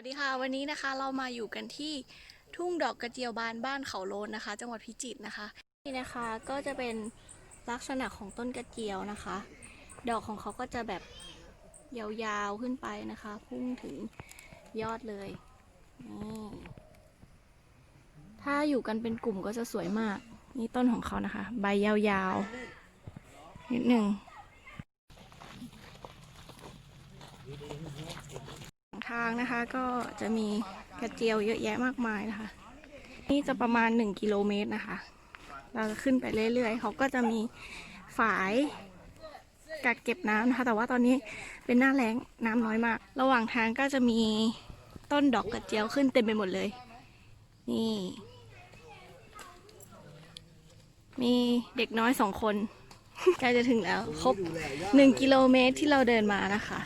วัสดีค่ะวันนี้นะคะเรามาอยู่กันที่ทุ่งดอกกระเจียวบานบ้านเขาโลนนะคะ จังหวัดพิจิตรนะคะนี่นะคะก็จะเป็นลักษณะของต้นกระเจียวนะคะ ดอกของเขาก็จะแบบยาวๆขึ้นไปนะคะ พุ่งถึงยอดเลยนี่ถ้าอยู่กันเป็นกลุ่มก็จะสวยมาก นี่ต้นของเขานะคะ ใบยาวๆนิดหนึ่ง ทางนะคะ ก็จะมีกระเจียวเยอะแยะมากมายนะคะ นี่จะประมาณ 1 กิโลเมตรนะคะ เราจะขึ้นไปเรื่อยๆ เขาก็จะมีฝายกักเก็บน้ำนะคะ แต่ว่าตอนนี้เป็นหน้าแล้งน้ำน้อยมาก ระหว่างทางก็จะมีต้นดอกกระเจียวขึ้นเต็มไปหมดเลย นี่ มีเด็กน้อยสองคนใกล้จะถึงแล้ว ครบ1กิโลเมตรที่เราเดินมานะคะ